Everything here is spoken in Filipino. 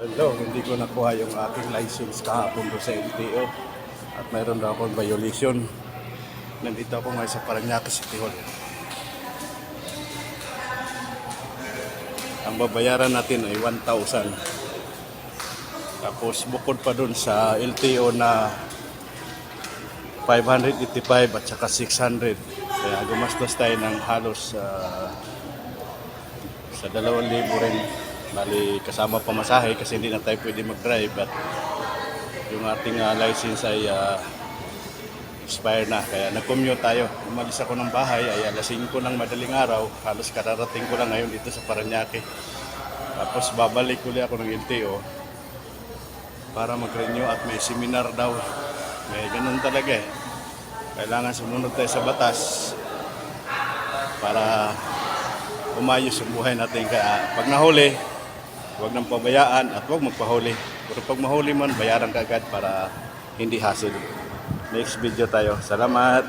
Hello, hindi ko nakuha yung aking license kahapon doon sa LTO at mayroon daw akong violation. Nandito ako ngayon sa Paranaque City Hall. Ang babayaran natin ay 1,000. Tapos bukod pa doon sa LTO na 585 at saka 600. Kaya gumastos tayo ng halos ah, sa 2,000 rin. Bali, kasama pamasahe kasi hindi na tayo pwede mag-drive at yung ating ah, license ay ah, expire na. Kaya nag-commute tayo. Umalis ako ng bahay ay alas 5 ng madaling araw. Halos kararating ko lang ngayon dito sa Paranaque. Tapos babalik ulit ako ng LTO para mag-renew at may seminar daw. May ganun talaga eh. Kailangan sumunod tayo sa batas para umayos yung buhay natin. Kaya pag nahuli, huwag nang pabayaan at huwag magpahuli. Pero pag mahuli man, bayaran ka agad para hindi hassle. Next video tayo. Salamat!